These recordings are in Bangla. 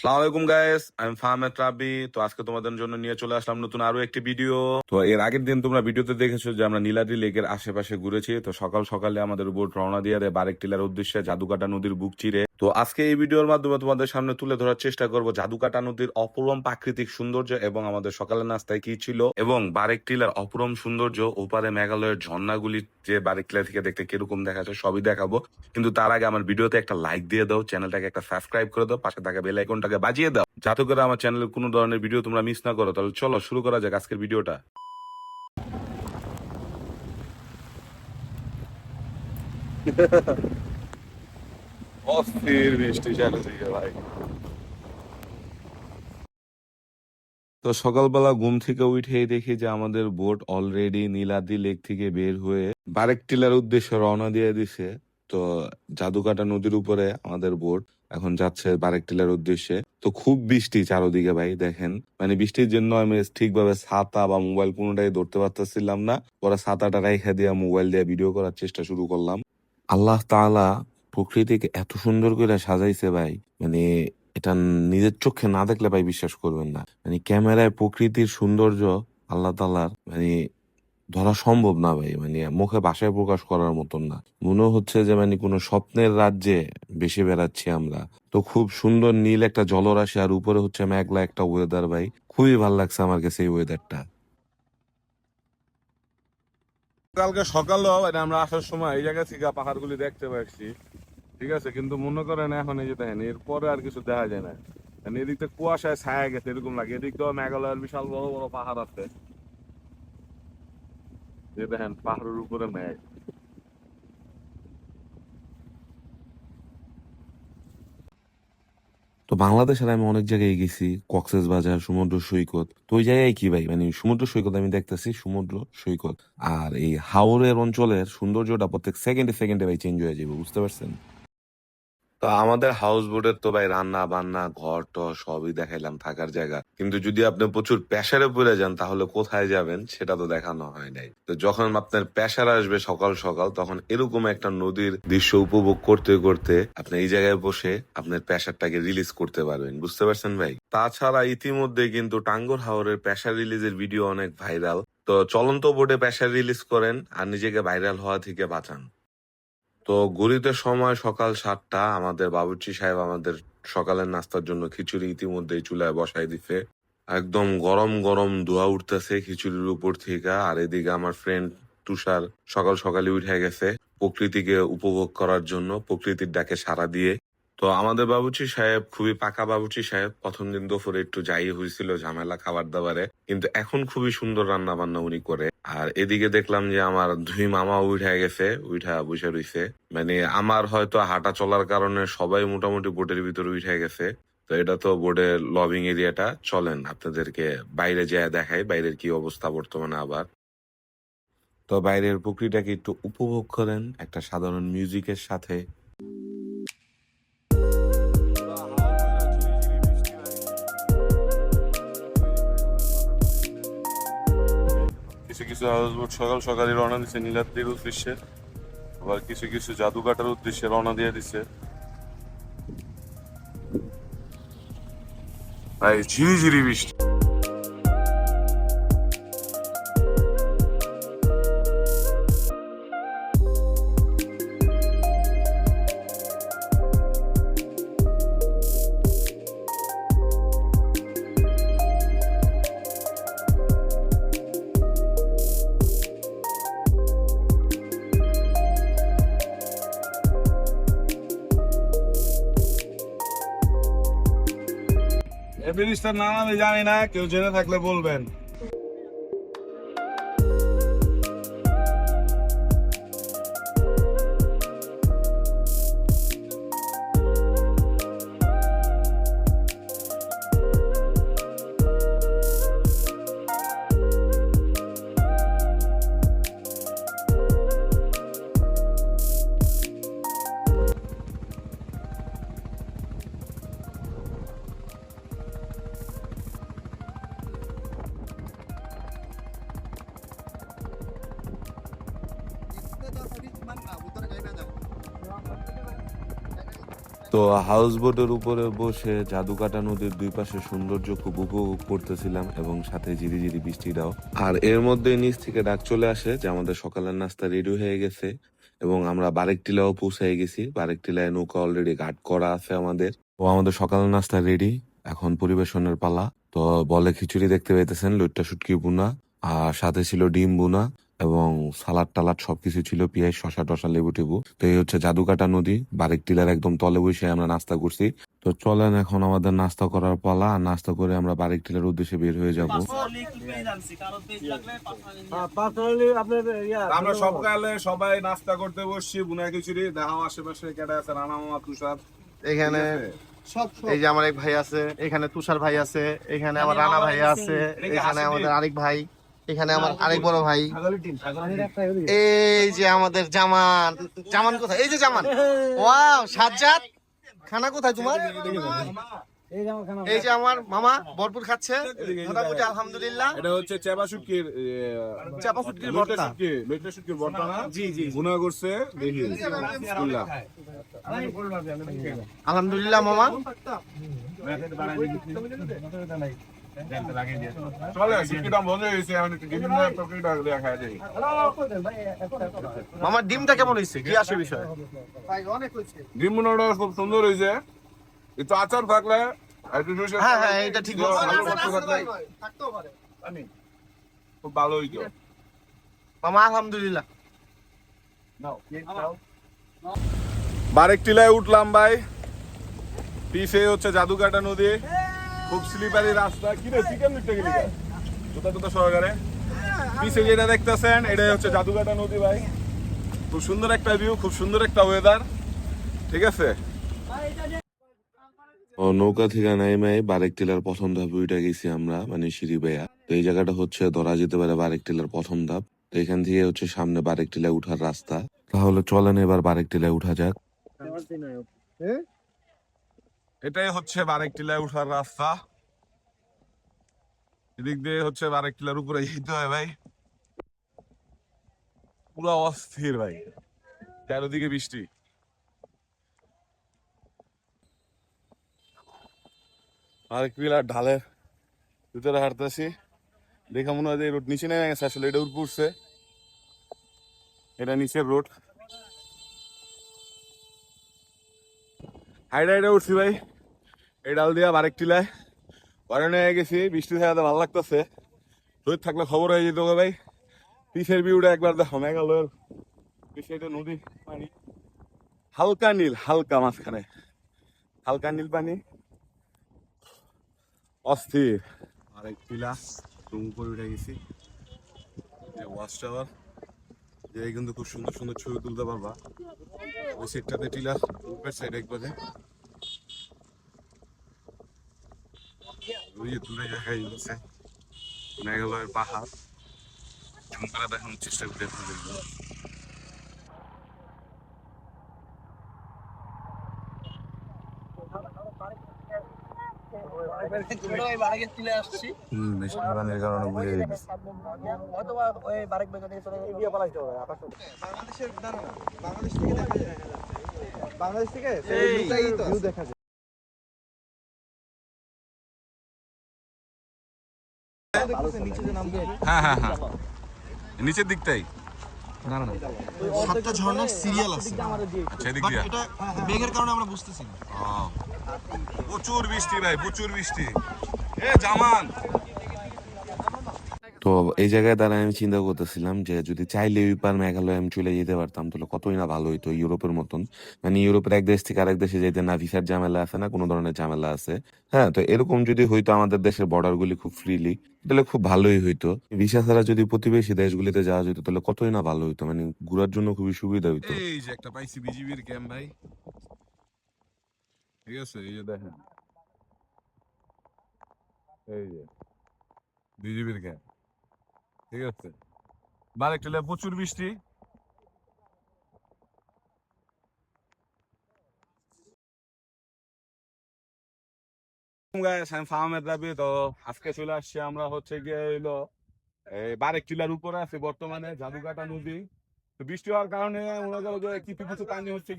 সালাম আলাইকুম গাইস আমি ফাহমেদ রাব্বি তো আজকে তোমাদের জন্য নিয়ে চলে আসলাম নতুন আরও একটি ভিডিও তো এর আগের দিন তোমরা ভিডিওতে দেখেছ যে আমরা নীলাদ্রি লেকের আশেপাশে ঘুরেছি। তো সকাল সকালে আমাদের উপর রওনা দিয়ে দেয় বারেক টিলার উদ্দেশ্যে জাদুকাটা নদীর বুক চিরে। তো আজকে এই ভিডিওর মাধ্যমে তোমাদের সামনে তুলে ধরার চেষ্টা করব জাদুকাটা নদীর অপরম প্রাকৃতিক সৌন্দর্য এবং আমাদের সকালের নাস্তায় কি ছিল এবং বারেক টিলার অপরম সৌন্দর্য, ওপারে মেঘালয়ের ঝর্ণাগুলি যে বারেক টিলা থেকে দেখতে কীরকম দেখা যায় সবই দেখাবো। কিন্তু তার আগে আমার ভিডিওতে একটা লাইক দিয়ে দাও চ্যানেলটাকে একটা সাবস্ক্রাইব করে দাও, পাশে থাকা বেল আইকনটাকে বাজিয়ে দাও। যাতে করে আমার চ্যানেলের কোনো ধরনের ভিডিও তোমরা মিস না করো। তাহলে চলো শুরু করা যাক আজকের ভিডিওটা। অস্থির বৃষ্টি চালু থেকে, ভাই। তো সকালবেলা ঘুম থেকে উঠেই দেখি যে আমাদের বোট অলরেডি নীলাদ্রি লেক থেকে বের হয়ে বারেক টিলার উদ্দেশ্যে রওনা দিয়ে দিছে। তো জাদুকাটা নদীর উপরে আমাদের বোট এখন যাচ্ছে বারেক টিলার উদ্দেশ্যে। তো খুব বৃষ্টি চারোদিকে, ভাই, দেখেন। মানে বৃষ্টির জন্য আমি ঠিকভাবে ছাতা বা মোবাইল কোনোটাই ধরতে পারতেছিলাম না। পরে ছাতাটা রেখে দিয়ে মোবাইল দিয়ে ভিডিও করার চেষ্টা শুরু করলাম। আল্লাহ তাআলা প্রকৃতিকে এত সুন্দর করে সাজাইছে ভাই। মানে এটা নিজের চোখে না দেখলে ভাই বিশ্বাস করবেন না। মানে ক্যামেরায় প্রকৃতির সৌন্দর্য আল্লাহ তালার মানে ধরা সম্ভব না ভাই। মানে মুখে বাসায় প্রকাশ করার মতন না। মনে হচ্ছে যে মানে কোনো স্বপ্নের রাজ্যে বেশি বেড়াচ্ছি আমরা। তো খুব সুন্দর নীল একটা জলরাশি আর উপরে হচ্ছে মেঘলা একটা ওয়েদার ভাই। খুবই ভালো লাগছে আমার কাছে এই ওয়েদারটা কালকে সকালেও আমরা আসার সময় এই জায়গা থেকে পাহাড়গুলি দেখতে পাচ্ছি ঠিক আছে, কিন্তু মনে করেন এখন এই যে দেখেন, এরপরে আর কিছু দেখা যায় না। মানে এদিক থেকে কুয়াশায় ছায়া গেছে, এরকম লাগে। এদিক তো মেঘালয়ের বিশাল বড় বড় পাহাড় আছে। যে দেখেন, পাহাড়ের উপরে মেঘ। বাংলাদেশের আমি অনেক জায়গায় গেছি, কক্সেস বাজার, সমুদ্র সৈকত। তো ওই জায়গায় কি ভাই? মানে সমুদ্র সৈকত আমি দেখতেছি, সমুদ্র সৈকত। আর এই হাওরের অঞ্চলের সৌন্দর্যটা প্রত্যেক সেকেন্ডে সেকেন্ডে ভাই চেঞ্জ হয়ে যাবে, বুঝতে পারছেন? তো আমাদের হাউস বোটের তো ভাই রান্না বান্না ঘর টর সবই দেখাইলাম থাকার জায়গা। কিন্তু যদি আপনি প্রচুর প্রেসারে পড়ে যান, তাহলে কোথায় যাবেন সেটা তো দেখানো হয় নাই। তো যখন আপনার প্রেসার আসবে সকাল সকাল, তখন এরকম একটা নদীর দৃশ্য উপভোগ করতে করতে আপনি এই জায়গায় বসে আপনার প্রেসারটাকে রিলিজ করতে পারবেন। বুঝতে পারছেন ভাই? তাছাড়া ইতিমধ্যে কিন্তু টাঙ্গর হাওরের প্রেসার রিলিজের ভিডিও অনেক ভাইরাল তো চলন্ত বোর্ডে প্রেসার রিলিজ করেন আর নিজেকে ভাইরাল হওয়া থেকে বাঁচান। তো ঘড়িতে সময় সকাল সাতটা, আমাদের বাবুর্চি সাহেব আমাদের সকালের নাস্তার জন্য খিচুড়ি ইতিমধ্যেই চুলায় বসাই দিছে। একদম গরম গরম ধোয়া উঠতেছে খিচুড়ির উপর থেকে, আর এদিকে আমার ফ্রেন্ড তুষার সকাল সকালে উঠে গেছে প্রকৃতিকে উপভোগ করার জন্য, প্রকৃতির ডাকে সারা দিয়ে। তো আমাদের বাবুচি সাহেব খুবই পাকা বাবুচি সাহেব। প্রথম দিন দুপুরে একটু যাই হয়েছিল, ঝামেলা খাবার দাবারে কিন্তু এখন খুবই সুন্দর রান্না বান্না উনি করে। আর এদিকে দেখলাম যে আমার দুই মামা উঠে গেছে, উঠা বসে রইছে। মানে আমার হয়তো হাঁটা চলার কারণে সবাই মোটামুটি বোটের ভিতরে উঠে গেছে। তো এটা তো বোর্ডের লবিং এরিয়াটা চলেন, আপনাদেরকে বাইরে যেয়ে দেখাই, বাইরের কি অবস্থা বর্তমানে আবার। তো বাইরের প্রকৃতিটাকে একটু উপভোগ করেন, একটা সাধারণ মিউজিকের সাথে। কিছু হাউসবোট সকাল সকালে রওনা দিচ্ছে নীলাদ্রির উদ্দেশ্যে। আবার কিছু কিছু জাদুকাটার উদ্দেশ্যে রওনা দিয়ে দিচ্ছে ভাই ঝিরি ঝিরি বৃষ্টি। এই ব্রিজটার নাম আমি জানি না কেউ জেনে থাকলে বলবেন। তো হাউস বোটের উপরে বসে জাদুকাটা নদীর দুই পাশে সৌন্দর্য খুব উপভোগ করতেছিলাম এবং সাথে ঝিরি ঝিরি বৃষ্টিটাও। আর এর মধ্যে নিচ থেকে ডাক চলে আসে যে আমাদের সকালের নাস্তা রেডি হয়ে গেছে এবং আমরা বারেক টিলাও পৌঁছে গেছি। বারেক টিলায় নৌকা অলরেডি ঘাট করা আছে আমাদের। ও আমাদের সকালের নাস্তা রেডি এখন পরিবেশনের পালা। তো বলে খিচুড়ি দেখতে পাইতেছেন, লইট্টা শুটকি বুনা, আর সাথে ছিল ডিম বুনা। এবং সালাদ টালাদ সবকিছু ছিল পেঁয়াজ শশা টশা লেবু টেবু। তো এই হচ্ছে জাদুকাটা নদী বারেক টিলার একদম তলে বসে আমরা নাস্তা করছি। তো চলেন এখন আমাদের নাস্তা করার পালা আর নাস্তা করে আমরা বারেক টিলার উদ্দেশ্যে বের হয়ে যাব। আমরা সকালে সবাই নাস্তা করতে বসছি বুনা খিচুড়ি দেখাও আশেপাশে কেটে আছে রানা মামা তুষার। এখানে এই যে আমার এক ভাই আছে এখানে তুষার ভাই আছে এখানে আমার রানা ভাই আছে এখানে আমাদের আরেক ভাই। এখানে আমার আরেক বড় ভাই। এই যে আমাদের জামান। জামান কোথায়? এই যে জামান। ওয়াও সাজ্জাদ। খানা কোথায় তোমার? এই যে আমার মামা ভরপুর খাচ্ছে। মোটামুটি আলহামদুলিল্লাহ। এটা হচ্ছে চেপা শুটকির চাপা লইট্টা ভর্তা। শুটকি শুটকির ভর্তা। না জি জি। বুনা করছে দেখি। বিসমিল্লাহ। আলহামদুলিল্লাহ মামা। মামার ডিমটা কেমন হয়েছে কি আসে বিষয়? ডিম বুনাটা খুব সুন্দর হয়েছে একটু আচার থাকলে হ্যাঁ হ্যাঁ এটা ঠিক খুব ভালো হইতো মামা আলহামদুলিল্লাহ। বারেক টিলায় উঠলাম ভাই। পিছে হচ্ছে জাদুকাটা নদী। খুব স্লিপারি রাস্তা। কি রে চিকেন দিতে গেলি সহকারে। পিছে যেটা দেখতেছেন এটাই হচ্ছে জাদুকাটা নদী ভাই। খুব সুন্দর একটা ভিউ খুব সুন্দর একটা ওয়েদার ঠিক আছে? ও নৌকা থেকে নাইমাই বারেক টিলার প্রথম ধাপ উইটা গেছি আমরা মানে সিঁড়ি বেয়া। তো এই জায়গাটা হচ্ছে ধরা যেতে পারে বারেক টিলার প্রথম ধাপ। তো এখান থেকে হচ্ছে সামনে বারেক টিলায় উঠার রাস্তা। তাহলে চলেন এবার বারেক টিলায় উঠা যাক। এটাই হচ্ছে বারেক টিলায় উঠার রাস্তা। এদিক দিয়ে হচ্ছে বারেক টিলার উপরে যেতে হয় ভাই। পুরো অস্থির ভাই। চারোদিকে বৃষ্টি। আরেক টিলার ঢালের ভিতরে হাঁটতেছি। দেখে মনে হয় যে রোড নিচে নেমে গেছে, আসলে এটা উপরে উঠছে। এটা নিচের রোড। হাইডা হাইডা উঠছি ভাই। এই ডাল দিয়া বারেক টিলায়। বারণে হয়ে গেছি, বৃষ্টি থাকাতে ভালো লাগতেছে। রোদ থাকলে খবর হয়ে যেত ভাই। পিসের ভিউটা একবার দেখো, মেঘালয়ের পিছে এটা নদী, পানি। হালকা নীল, হালকা মাঝখানে। হালকা নীল পানি। অস্থির। আরেক টিলা রুম করে উঠে গেছি। যে ওয়াচ টাওয়ার, যে কিন্তু খুব সুন্দর সুন্দর ছবি তুলতে পারবা। ওই সেটটাতে টিলার উপরের সাইড একবারে ওই যে দূরে দেখা যাচ্ছে মেঘালয়ের পাহাড়। এমন করে দেখানোর চেষ্টা করি আপনাদেরকে হুম বৃষ্টি পানির কারণে বাংলাদেশ থেকে দেখা যায়। হ্যাঁ হ্যাঁ হ্যাঁ। নিচের দিকটাই? সাতটা ঝর্ণার সিরিয়াল আছে। আচ্ছা এদিক দিয়া। এটা মেঘের কারণে আমরা বুঝতেছি না। প্রচুর বৃষ্টি ভাই প্রচুর বৃষ্টি। এ জামান! তো এই জায়গায় দাঁড়ায় আমি চিন্তা করতেছিলাম যে যদি চাইলে পার মেঘালয় আমি চলে যেতে পারতাম, তাহলে কতই না ভালো হইতো ইউরোপের মতন। মানে ইউরোপের এক দেশ থেকে আরেক দেশে যেতে না, ভিসার ঝামেলা আছে না, কোনো ধরনের ঝামেলা আছে। হ্যাঁ তো এরকম যদি হইতো আমাদের দেশের বর্ডার গুলি খুব ফ্রিলি তাহলে খুব ভালোই হইতো। ভিসা ছাড়া যদি প্রতিবেশী দেশগুলিতে যাওয়া যেত, তাহলে কতই না ভালো হইতো। মানে ঘোরার জন্য খুবই সুবিধা হইতো। এই যে একটা পাইছি বিজিবির ক্যাম্প ভাই। ঠিক আছে, এই যে দেখেন। এই যে বিজিবির ক্যাম্প। ঠিক আছে। বারেক টেলে প্রচুর বৃষ্টি। উপরে বর্তমানে নদী। তো বৃষ্টি হওয়ার কারণে করো যে পানি হচ্ছে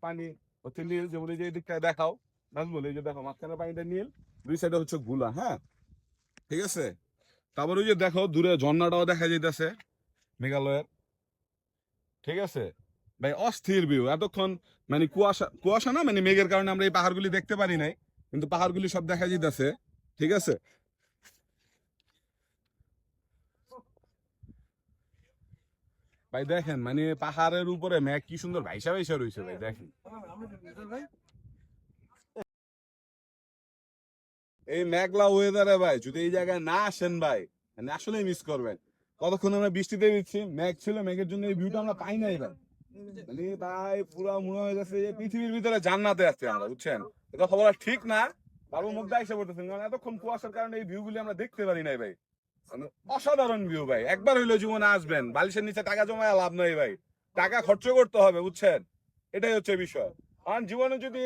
পানি যে দেখাও। এই যে দেখো মাঝখানে পানিটা নীল, দুই সাইডে হচ্ছে গুলা হ্যাঁ? ঠিক আছে? তারপর ওই যে দেখো, দূরে ঝর্ণাটাও দেখা যাইতেছে, মেঘালয়ের। ঠিক আছে? ভাই, অস্থির ভিউ এতক্ষণ মানে কুয়াশা কুয়াশা না মানে মেঘের কারণে আমরা এই পাহাড়গুলি দেখতে পারি নাই, কিন্তু পাহাড়গুলি সব দেখা যাইতেছে। ঠিক আছে? ভাই, দেখেন মানে পাহাড়ের উপরে মেঘ কি সুন্দর ভাইসা ভাইসা রয়েছে ভাই, দেখেন। এই মেঘলা ওয়েদারে ভাই, যদি এই জায়গায় না আসেন ভাই মানে আসলেই মিস করবেন। কতক্ষণ আমরা বৃষ্টিতে দিচ্ছি? মেঘ ছিল, মেঘের জন্য এই ভিউটা আমরা পাই নাই ভাই। মানে ভাই, পুরো মনে হয়ে যাচ্ছে যে পৃথিবীর ভিতরে জান্নাতে আছি আমরা, বুঝছেন? এটা আর ঠিক না, বাবু মুখ এসে পড়তেছেন, কারণ এতক্ষণ কুয়াশার কারণে এই ভিউ গুলি আমরা দেখতে পারি নাই ভাই। মানে অসাধারণ ভিউ ভাই, একবার হইল জীবনে আসবেন, বালিশের নিচে টাকা জমায় লাভ নাই ভাই। টাকা খরচ করতে হবে, বুঝছেন? এটাই হচ্ছে বিষয়। কারণ জীবনে যদি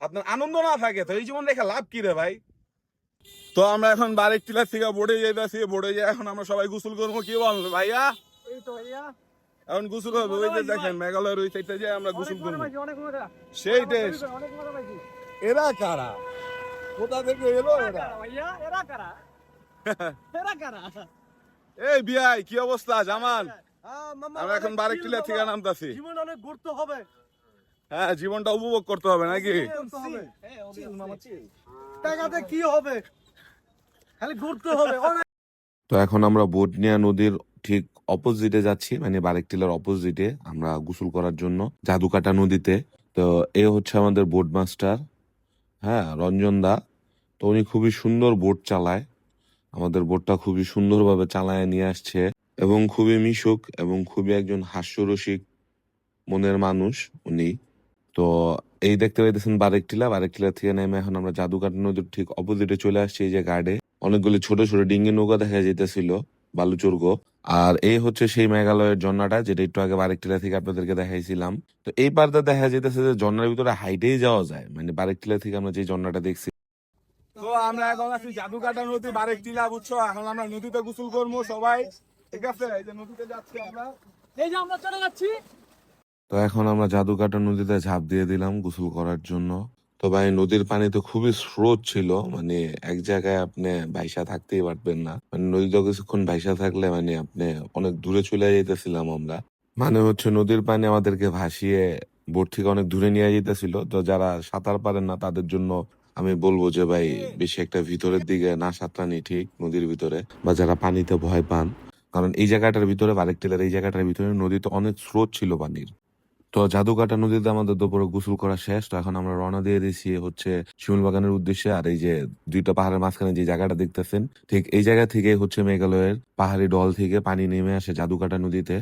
আপনার আনন্দ না থাকে, তো এই জীবন রেখে লাভ কি রে ভাই? তো আমরা এখন বারেক টিলার থেকে বোর্ডে যাইতেছি বোর্ডে যাই এখন আমরা সবাই গোসল করব কি বল ভাইয়া? এখন গোসল হবে ওই যে দেখেন মেঘালয়ের ওই সাইডটা যে আমরা গোসল করব। সেই টেস্ট এরা কারা? কোথা থেকে এলো এরা এই বিয়াই কি অবস্থা জামান? আমরা এখন বারেক টিলার থেকে নামতাছি। জীবন অনেক ঘুরতে হবে। হ্যাঁ জীবনটা উপভোগ করতে হবে নাকি? টাকাতে কি হবে? তো এখন আমরা বোটনিয়া নদীর ঠিক অপোজিটে যাচ্ছি মানে বারেকটিলার অপোজিটে আমরা গোসল করার জন্য জাদুকাটা নদীতে। তো এ হচ্ছে আমাদের বোট মাস্টার হ্যাঁ রঞ্জন দা। তো উনি খুবই সুন্দর বোট চালায়। আমাদের বোটটা খুবই সুন্দরভাবে চালায় নিয়ে আসছে এবং খুবই মিশুক এবং খুবই একজন হাস্যরসিক মনের মানুষ উনি। তো এই দেখতে পাইতেছেন বারেকটিলা বারেকটিলা থেকে নেমে এখন আমরা জাদুকাটা নদীর ঠিক অপোজিটে চলে আসছি এই যে গার্ডে অনেকগুলি ছোট ছোট ডিঙ্গি নৌকা দেখা যাইতেছিল বালুচর্গ। আর এই হচ্ছে সেই মেঘালয়ের ঝর্ণাটা যেটা একটু আগে বারেকটিলা থেকে আপনাদেরকে দেখাইছিলাম। তো এই পারটা দেখা যাইতেছে যে ঝর্ণার ভিতরে হাইটেই যাওয়া যায় মানে বারেকটিলা থেকে আমরা যে ঝর্ণাটা দেখছি। তো আমরা এখন আছি জাদুকাটা নদী বারেক টিলা বুঝছ? এখন আমরা নদীতে গোসল করব সবাই ঠিক আছে? এই যে নদীতে যাচ্ছি আমরা। এই যে আমরা চলে যাচ্ছি। তো এখন আমরা জাদুকাটা নদীতে ঝাঁপ দিয়ে দিলাম গোসল করার জন্য। তো ভাই, নদীর পানি তো খুবই স্রোত ছিল। মানে এক জায়গায় আপনি ভাইসা থাকতেই পারবেন না। মানে নদীতে কিছুক্ষণ ভাইসা থাকলে মানে আপনি অনেক দূরে চলে যাইতেছিলাম আমরা। মানে হচ্ছে নদীর পানি আমাদেরকে ভাসিয়ে বোট থেকে অনেক দূরে নিয়ে যেতেছিল তো যারা সাঁতার পারেন না, তাদের জন্য আমি বলব যে ভাই, বেশি একটা ভিতরের দিকে না সাঁতরানি ঠিক নদীর ভিতরে। বা যারা পানিতে ভয় পান। কারণ এই জায়গাটার ভিতরে বারেকটিলার এই জায়গাটার ভিতরে নদীতে অনেক স্রোত ছিল পানির। তো জাদুকাটা নদীতে আমাদের দুপুরে গোসল করা শেষ, তো এখন আমরা রওনা দিয়ে দিয়েছি হচ্ছে শিমুল বাগানের উদ্দেশ্যে। আর এই যে দুইটা পাহাড়ের মাঝখানে যে জায়গাটা দেখতেছেন, ঠিক এই জায়গা থেকে হচ্ছে মেঘালয়ের পাহাড়ি ডল থেকে পানি নেমে আসে জাদুকাটা নদীতে।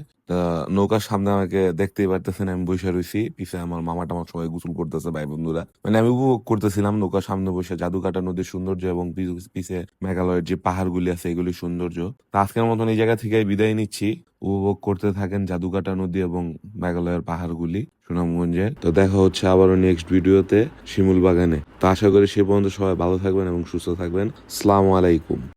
নৌকার সামনে আমাকে দেখতেই পারতেছেন, আমি বসে রয়েছি পিছে আমার মামা টামা সবাই গোসল করতেছে, ভাই বন্ধুরা। মানে আমি উপভোগ করতেছিলাম নৌকার সামনে বসে জাদুকাটা নদীর সৌন্দর্য এবং পিছে মেঘালয়ের যে পাহাড়গুলি আছে এগুলি সৌন্দর্য। তা আজকের মতন এই জায়গা থেকে বিদায় নিচ্ছি। উপভোগ করতে থাকেন জাদুকাটা নদী এবং মেঘালয়ের পাহাড়গুলি, সুনামগঞ্জের। তো দেখা হচ্ছে আবারও নেক্সট ভিডিওতে শিমুল বাগানে তো আশা করি সে পর্যন্ত সবাই ভালো থাকবেন এবং সুস্থ থাকবেন। সালাম আলাইকুম।